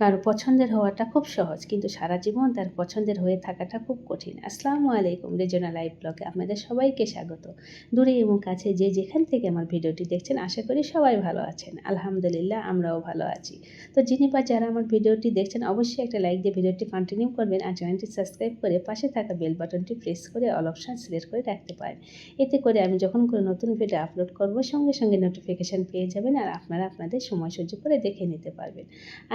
কারও পছন্দের হওয়াটা খুব সহজ, কিন্তু সারা জীবন তার পছন্দের হয়ে থাকাটা খুব কঠিন। আসসালামু আলাইকুম রেজনা লাইভ ব্লগে আপনাদের সবাইকে স্বাগত। দূরে এবং কাছে যে যেখান থেকে আমার ভিডিওটি দেখছেন, আশা করি সবাই ভালো আছেন। আলহামদুলিল্লাহ, আমরাও ভালো আছি। তো যিনি বা যারা আমার ভিডিওটি দেখছেন, অবশ্যই একটা লাইক দিয়ে ভিডিওটি কন্টিনিউ করবেন আর চ্যানেলটি সাবস্ক্রাইব করে পাশে থাকা বেল বাটনটি প্রেস করে অল অপশান সিলেক্ট করে রাখতে পারেন। এতে করে আমি যখন কোনো নতুন ভিডিও আপলোড করব, সঙ্গে সঙ্গে নোটিফিকেশান পেয়ে যাবেন আর আপনারা আপনাদের সময় সহ্য করে দেখে নিতে পারবেন।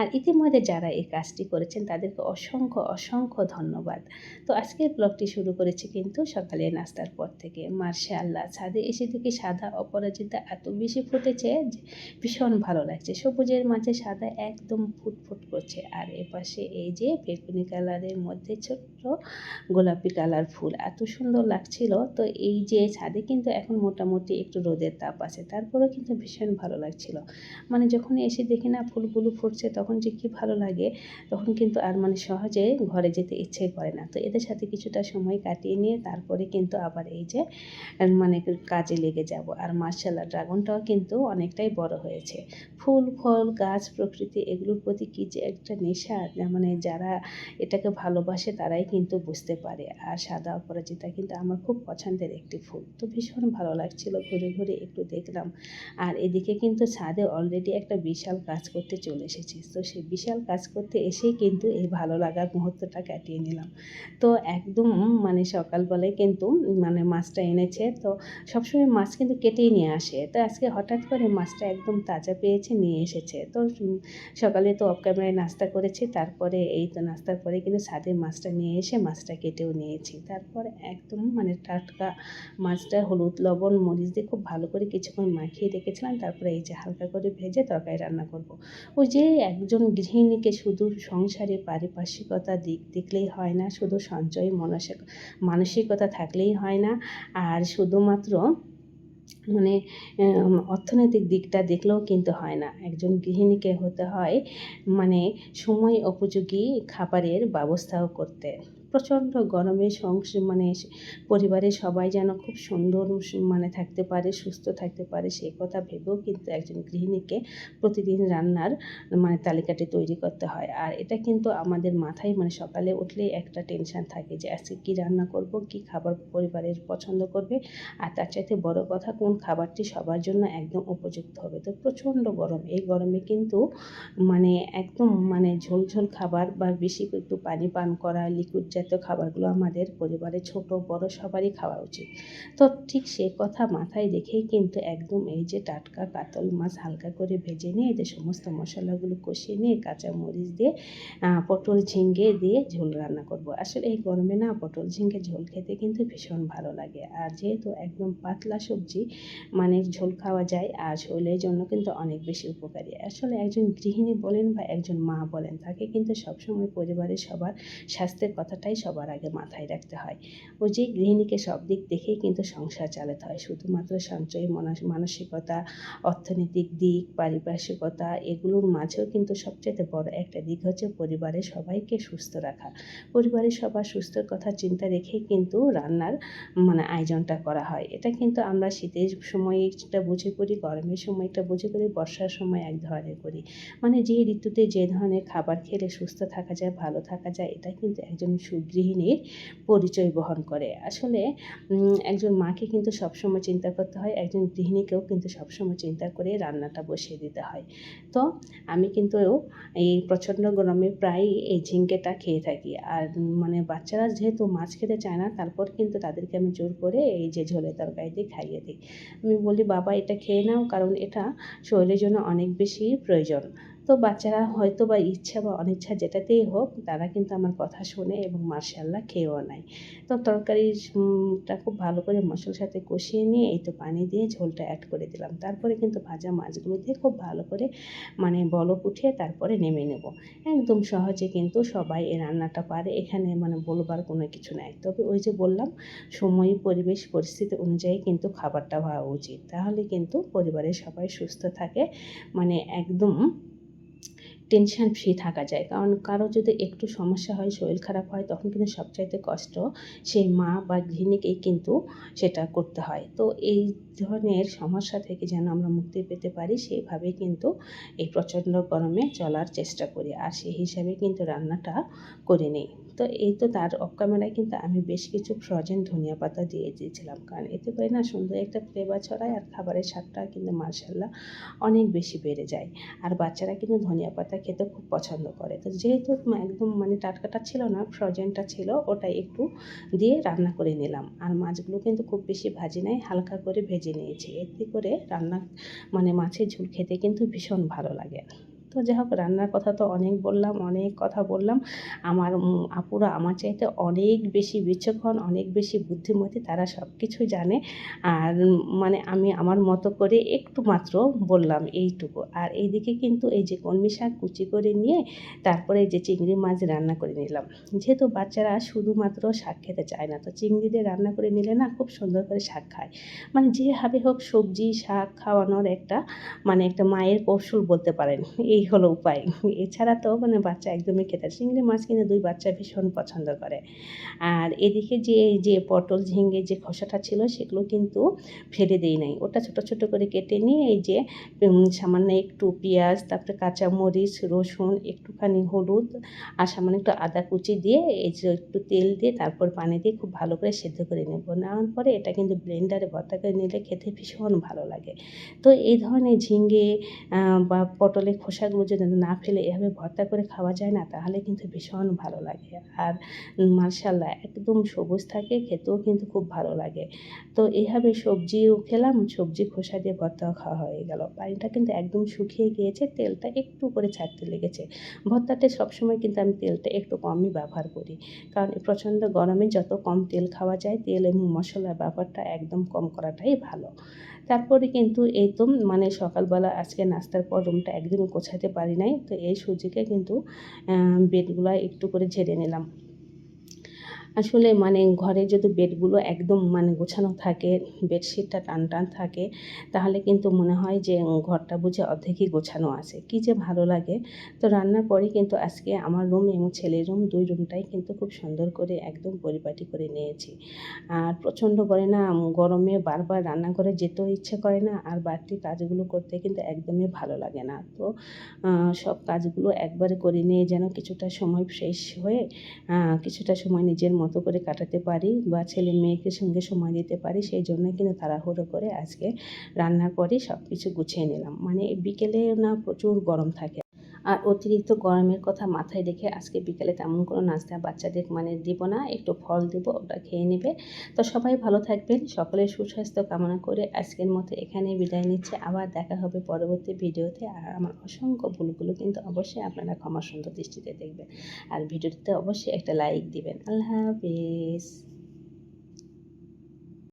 আর ইতিমধ্যে যারা এই কাজটি করেছেন, তাদেরকে অসংখ্য অসংখ্য ধন্যবাদ। তো আজকের ব্লগটি শুরু করেছি কিন্তু সকালে নাস্তার পর থেকে। মার্শা আল্লাহ ছাদে এসে দেখি সাদা অপরাজিতা এত বেশি ফুটেছে যে ভীষণ ভালো লাগছে। সবুজের মাঝে সাদা একদম ফুটফুট করছে। আর এপাশে এই যে বেগুনি কালারের মধ্যে ছোট্ট গোলাপি কালার ফুল, এত সুন্দর লাগছিল। তো এই যে ছাদে কিন্তু এখন মোটামুটি একটু রোদের তাপ আছে, তারপরেও কিন্তু ভীষণ ভালো লাগছিল। মানে যখন এসে দেখি না ফুলগুলো ফুটছে, তখন যে কী ভালো লাগে, তখন কিন্তু আর মানে সহজে ঘরে যেতে ইচ্ছে করে না। তো এদের সাথে কিছুটা সময় কাটিয়ে নিয়ে তারপরে কিন্তু আবার এই যে মানে কাজে লেগে যাব। আর মার্শাল্লাহ ড্রাগনটাও কিন্তু অনেকটাই বড় হয়েছে। ফুল, ফল, গাছ, প্রকৃতি এগুলোর প্রতি কী যে একটা নেশা মানে যারা এটাকে ভালোবাসে তারাই কিন্তু বুঝতে পারে। আর সাদা অপরাজিতা কিন্তু আমার খুব পছন্দের একটি ফুল। তো ভীষণ ভালো লাগছিল, ঘুরে ঘুরে একটু দেখলাম। আর এদিকে কিন্তু ছাদে অলরেডি একটা বিশাল কাজ করতে চলে এসেছি। তো সেই বিশাল কাজ করতে এসেই কিন্তু এই ভালো লাগার মুহূর্তটা কাটিয়ে নিলাম। তো একদম মানে সকালবেলায় কিন্তু মানে মাছটা এনেছে। তো সবসময় মাছ কিন্তু কেটেই নিয়ে আসে। তো আজকে হঠাৎ করে মাছটা একদম তাজা পেয়েছে, নিয়ে এসেছে। তো সকালে তো অফ ক্যামেরায় নাস্তা করেছি। তারপরে এই তো নাস্তার পরে কিন্তু ছাদে মাছটা নিয়ে এসে মাছটা কেটেও নিয়েছি। তারপর একদম মানে টাটকা মাছটা হলুদ, লবণ, মরিচ দিয়ে খুব ভালো করে কিছুক্ষণ মাখিয়ে রেখেছিলাম। তারপরে এই যে হালকা করে ভেজে তরকারি রান্না করব। ওই যে একজন গৃহিণীকে শুধু সংসারে পারিপার্শ্বিকতা দিক, দেখলেই হয় না, শুধু সঞ্চয় মানসিক, মানসিকতা থাকলেই হয় না। আর শুধুমাত্র মানে অর্থনৈতিক দিকটা দেখলেও কিন্তু হয় না। একজন গৃহিণীকে হতে হয় মানে সময় উপযোগী খাবারের ব্যবস্থাও করতে। প্রচণ্ড গরমে সংস মানে পরিবারের সবাই যেন খুব সুন্দর মানে থাকতে পারে, সুস্থ থাকতে পারে সেই কথা ভেবেও কিন্তু একজন গৃহিণীকে প্রতিদিন রান্নার মানে তালিকাটি তৈরি করতে হয়। আর এটা কিন্তু আমাদের মাথায় মানে সকালে উঠলেই একটা টেনশান থাকে যে, আজকে কী রান্না করব, কি খাবার পরিবারের পছন্দ করবে? আর তার চাইতে বড় কথা, কোন খাবারটি সবার জন্য একদম উপযুক্ত হবে? তো প্রচণ্ড গরম। এই গরমে কিন্তু মানে একদম মানে ঝোল ঝোল খাবার বা বেশি একটু পানি পান করা লিকুইড জাতীয় খাবারগুলো আমাদের পরিবারে ছোট, বড় সবারই খাওয়া উচিত। তো ঠিক সে কথা মাথায় রেখেই কিন্তু একদম এই যে টাটকা কাতল মাছ হালকা করে ভেজে নিয়ে যে সমস্ত মশলাগুলো কষিয়ে নিয়ে, কাঁচা মরিচ দিয়ে পটল ঝিঙ্গে দিয়ে ঝোল রান্না করব। আসলে এই গরমে না পটল ঝিঙ্গে ঝোল খেতে কিন্তু ভীষণ ভালো লাগে। আর যেহেতু একদম পাতলা সবজি মানে ঝোল খাওয়া যায়, আর শরীরের জন্য কিন্তু অনেক বেশি উপকারী। আসলে একজন গৃহিণী বলেন বা একজন মা বলেন, তাকে কিন্তু সবসময় পরিবারের সবার স্বাস্থ্যের কথাটাই সবার আগে মাথায় রাখতে হয়। ওই যে গৃহিণীকে সব দিক দেখেই কিন্তু সংসার চালাতে হয়। শুধুমাত্র সঞ্চয়ী মানসিকতা, অর্থনৈতিক দিক, পারিপার্শ্বিকতা এগুলোর মাঝেও কিন্তু সবচেয়ে বড় একটা দিক হচ্ছে পরিবারের সবাইকে সুস্থ রাখা। পরিবারের সবার সুস্থর কথা চিন্তা রেখেই কিন্তু রান্নার মানে আয়োজনটা করা হয়। এটা কিন্তু আমরা শীতের সময় একটা বুঝে করি, গরমের সময় একটা বুঝে করি, বর্ষার সময় এক ধরনের করি। মানে যে ঋতুতে যে ধরনের খাবার খেলে সুস্থ থাকা যায়, ভালো থাকা যায়, এটা কিন্তু একজন সুগৃহিণীর পরিচয় বহন করে। আসলে একজন মাকে কিন্তু সবসময় চিন্তা করতে হয়, একজন গৃহিণীকেও কিন্তু সবসময় চিন্তা করে রান্নাটা বসিয়ে দিতে হয়। তো আমি কিন্তু এই প্রচণ্ড গরমে প্রায় এই ঝিঙ্কেটা খেয়ে থাকি। আর মানে বাচ্চারা যেহেতু মাছ খেতে চায় না, তারপর কিন্তু তাদেরকে আমি জোর করে এই যে ঝোলে তরকারি দিয়ে খাইয়ে দিই। আমি বলি, বাবা, এটা খেয়ে নাও, কারণ এটা শরীরের জন্য অনেক বেশি প্রয়োজন। তো বাচ্চারা হয়তো বা ইচ্ছা বা অনিচ্ছা যেটাতেই হোক, তারা কিন্তু আমার কথা শোনে এবং মার্শাল্লাহ খেয়েও নেয়। তো তরকারিটা খুব ভালো করে মশলার সাথে কষিয়ে নিয়ে এই তো পানি দিয়ে ঝোলটা অ্যাড করে দিলাম। তারপরে কিন্তু ভাজা মাছগুলো দিয়ে খুব ভালো করে মানে বলক উঠিয়ে তারপরে নেমে নেব। একদম সহজে কিন্তু সবাই এই রান্নাটা পারে, এখানে মানে বলবার কোনো কিছু নাই। তবে ওই যে বললাম, সময়, পরিবেশ, পরিস্থিতি অনুযায়ী কিন্তু খাবারটা হওয়া উচিত। তাহলে কিন্তু পরিবারের সবাই সুস্থ থাকে মানে একদম টেনশন ফ্রি থাকা যায়। কারণ কারও যদি একটু সমস্যা হয়, শরীর খারাপ হয়, তখন কিন্তু সবচাইতে কষ্ট সেই মা বা গৃহিণীকেই কিন্তু সেটা করতে হয়। তো এই ধরনের সমস্যা থেকে যেন আমরা মুক্তি পেতে পারি সেইভাবে কিন্তু এই প্রচণ্ড গরমে চলার চেষ্টা করি। আর সেই হিসাবে কিন্তু রান্নাটা করে নিই। তো এই তো তার অফ ক্যামেরায় কিন্তু আমি বেশ কিছু ফ্রোজেন ধনিয়া পাতা দিয়ে দিয়েছিলাম। কারণ এতে করে না সুন্দর একটা ফ্লেভার ছড়ায় আর খাবারের স্বাদটা কিন্তু মার্শাল্লাহ অনেক বেশি বেড়ে যায়। আর বাচ্চারা কিন্তু ধনিয়া পাতা খেতে খুব পছন্দ করে। তো যেহেতু একদম মানে টাটকাটা ছিল না ফ্রোজেনটা ছিল, ওটা একটু দিয়ে রান্না করে নিলাম। আর মাছগুলো কিন্তু খুব বেশি ভাজি নাই, হালকা করে ভেজে নিয়েছি। এতে করে রান্না মানে মাছের ঝোল খেতে কিন্তু ভীষণ ভালো লাগে। তো যাই হোক রান্নার কথা তো অনেক বললাম, অনেক কথা বললাম। আমার আপুরা আমার চাইতে অনেক বেশি বিচক্ষণ, অনেক বেশি বুদ্ধিমতী, তারা সব কিছু জানে। আর মানে আমি আমার মতো করে একটু মাত্র বললাম এইটুকু। আর এইদিকে কিন্তু এই যে কলমি শাক কুচি করে নিয়ে, তারপরে যে চিংড়ি মাছ রান্না করে নিলাম। যেহেতু বাচ্চারা শুধুমাত্র শাক খেতে চায় না, তো চিংড়ি দিয়ে রান্না করে নিলে না খুব সুন্দর করে শাক খায়। মানে যেভাবে হোক সবজি, শাক খাওয়ানোর একটা মানে একটা মায়ের কৌশল বলতে পারেন। এই হলো উপায়। এছাড়া তো মানে বাচ্চা একদমই খেতে চিংড়ি মাছ কিন্তু দুই বাচ্চা ভীষণ পছন্দ করে। আর এদিকে যে যে পটল ঝিঙ্গে যে খোসাটা ছিল সেগুলো কিন্তু ফেলে দিই নাই। ওটা ছোট ছোট করে কেটে নিয়ে এই যে সামান্য একটু পেঁয়াজ, তারপরে কাঁচামরিচ, রসুন, একটুখানি হলুদ আর সামান্য একটু আদা কুচি দিয়ে এই যে একটু তেল দিয়ে তারপর পানি দিয়ে খুব ভালো করে সেদ্ধ করে নেব। নেওয়ার পরে এটা কিন্তু ব্লেন্ডারে ভর্তা করে নিলে খেতে ভীষণ ভালো লাগে। তো এই ধরনের ঝিঙ্গে বা পটলের খোসাগুলো যদি না ফেলে এভাবে ভর্তা করে খাওয়া যায় না, তাহলে কিন্তু ভীষণ ভালো লাগে। আর মার্শাল্লাহ একদম সবুজ থাকে, খেতেও কিন্তু খুব ভালো লাগে। তো এইভাবে সবজিও খেলাম, সবজি খোসা দিয়ে ভর্তাও খাওয়া হয়ে গেল। পানিটা কিন্তু একদম শুকিয়ে গিয়েছে, তেলটা একটু করে ছাড়তে লেগেছে। ভর্তাতে সবসময় কিন্তু আমি তেলটা একটু কমই ব্যবহার করি। কারণ প্রচণ্ড গরমে যত কম তেল খাওয়া যায়, তেল এবং মশলার ব্যাপারটা একদম কম করাটাই ভালো। তারপরে কিন্তু এই তো মানে সকালবেলা আজকে নাস্তার পর রুমটা একদমই গোছাতে পারি নাই। তো এই সুজিকে কিন্তু বেটগুলো একটু করে ঝেড়ে নিলাম। আসলে মানে ঘরে যদি বেডগুলো একদম মানে গোছানো থাকে, বেডশিটটা টান টান থাকে, তাহলে কিন্তু মনে হয় যে ঘরটা বুঝে অর্ধেকই গোছানো আছে। কী যে ভালো লাগে। তো রান্নার পরে কিন্তু আজকে আমার রুম এবং ছেলের রুম, দুই রুমটাই কিন্তু খুব সুন্দর করে একদম পরিপাটি করে নিয়েছি। আর প্রচণ্ড করে না গরমে বারবার রান্নাঘরে যেতেও ইচ্ছে করে না, আর বাড়তি কাজগুলো করতে কিন্তু একদমই ভালো লাগে না। তো সব কাজগুলো একবারে করে নিয়ে যেন কিছুটা সময় ফ্রেশ হয়ে কিছুটা সময় নিজের মতো করে কাটাতে পারি বা ছেলে মেয়েকে সঙ্গে সময় দিতে পারি, সেই জন্য কিন্তু তাড়াহুড়ো করে আজকে রান্নার পরেই সব কিছু গুছিয়ে নিলাম। মানে বিকেলে না প্রচুর গরম থাকে। আর অতিরিক্ত গরমের কথা মাথায় রেখে আজকে বিকেলে তেমন কোনো নাস্তা বাচ্চাদের মানে দিব না, একটু ফল দেবো, ওটা খেয়ে নেবে। তো সবাই ভালো থাকবেন, সকলের সুস্বাস্থ্য কামনা করে আজকের মতো এখানে বিদায় নিচ্ছে। আবার দেখা হবে পরবর্তী ভিডিওতে। আর আমার অসংখ্য ভুলগুলো কিন্তু অবশ্যই আপনারা ক্ষমা সুন্দর দৃষ্টিতে দেখবেন। আর ভিডিওটিতে অবশ্যই একটা লাইক দিবেন। আল্লাহ হাফিজ।